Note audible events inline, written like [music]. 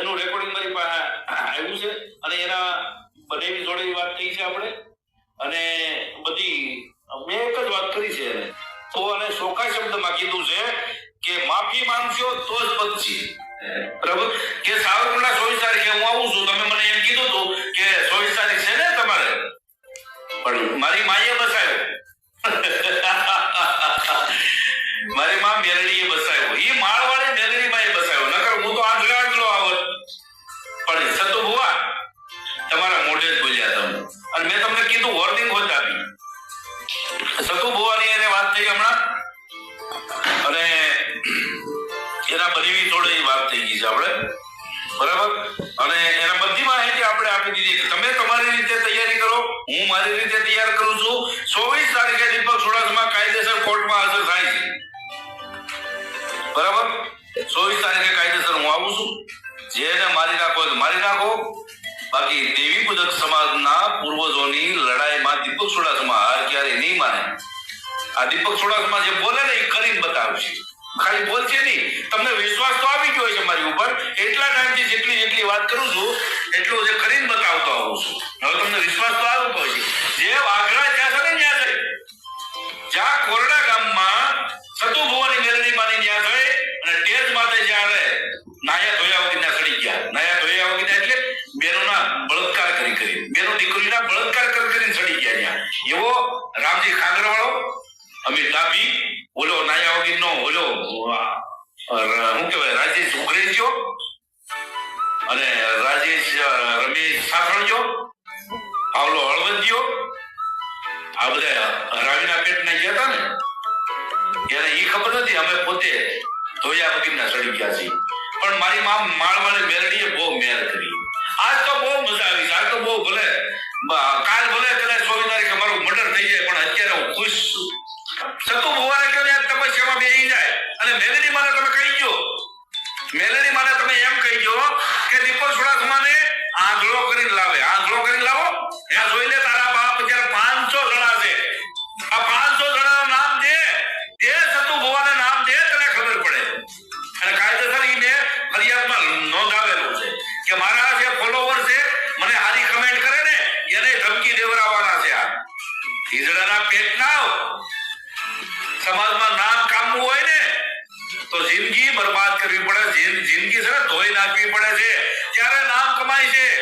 એનું રેકોર્ડિંગ મારી પાસે આવ્યું છે અને એના બંનેની જોડે વાત થઈ છે આપણે. અને બધી, મેં એક જ વાત કરી છે એને. તો અને શોકા શબ્દમાં કીધું છે કે માફી માંગશો તો જ બચી બરાબર? કે સાવરકુંડલા ચોવીસ તારીખે હું આવું છું. તમે મને એમ કીધું હતું કે ચોવીસ તારીખ છે ને તમારે? પણ મારી માએ બસાવ્યો. [laughs] મારી મા મેલડીએ કીધું વોર્નિંગ હોત સતુ ભુવાની એને વાત થઈ હમણાં. અને એના જોડે એ વાત થઈ ગઈ છે આપણે. બરાબર? અને એના બધી માહિતી આપણે આપી દીધી તમે તમારી રીતે તૈયારી કરો, હું મારી રીતે તૈયાર કરું છું. ચોવીસ તારીખે દીપક સુડાસમાં કાયદેસર કોર્ટમાં હાજર થાય છે. બરાબર? ચોવીસ તારીખે કાયદેસર હું આવું છું. જેને મારી નાખો મારી નાખો. બાકી દેવી પૂજક સમાજના પૂર્વજોની લડાઈમાં દીપક સુડાસમા હાર ક્યારે નહીં માને. આ દીપક સુડાસમા જે બોલે ને એ કરીને બતાવશે. ખાલી બોલશે નહીં. તમને વિશ્વાસ તો આવી ગયો છે મારી ઉપર. એટલા ટાઈમથી જેટલી જેટલી વાત કરું છું, એટલું જે કરીને બતાવતો આવું છું. હવે તમને વિશ્વાસ તો આવ્યો છે જે વાઘરા જ્યાં છે ને ત્યાં છે જ્યાં કોરડા ગામમાં સતુ ભુવાની મેલડી માની ત્યાં છે અને તેજ માથે જ્યાં રામજી ખાંગરવાળો અમીર ડાભી ઓલો નાયા વગરનો ઓલો આ, શું કેવાય રાજેશ ઉઘરેજો અને રાજેશ રમેશ સાસણજો પાવલો હળવદિયો આ બધા રાવીના પેટના ગયા હતા ને? એને એ ખબર નથી અમે પોતે ધોયા વગરના ચડી ગયા છીએ. પણ મારી માં માળવાળી મેરડીએ બહુ મેર કરી. આજ તો આંધળો કરીને લાવે. આંગળો કરીને લાવો? ત્યાં જોઈ લે તારા બાપ અત્યારે પાંચસો જણા છે. આ પાંચસો જણા નામ દે જે સતુ ભુવાને નામ દે તને ખબર પડે. અને કાયદેસર ઈ ફરિયાદમાં નોંધાવેલું છે કે મારા જે ફોલોવર છે, મને હારી કમેન્ટ કરે ને, એને ધમકી દેવરાવાના છે આ. ઈજડાના પેટ ના સમાજમાં નામ કામવું હોય ને, તો જિંદગી બરબાદ કરવી પડે. જિંદગી છે ધોઈ નાખવી પડે છે. ત્યારે નામ કમાય છે?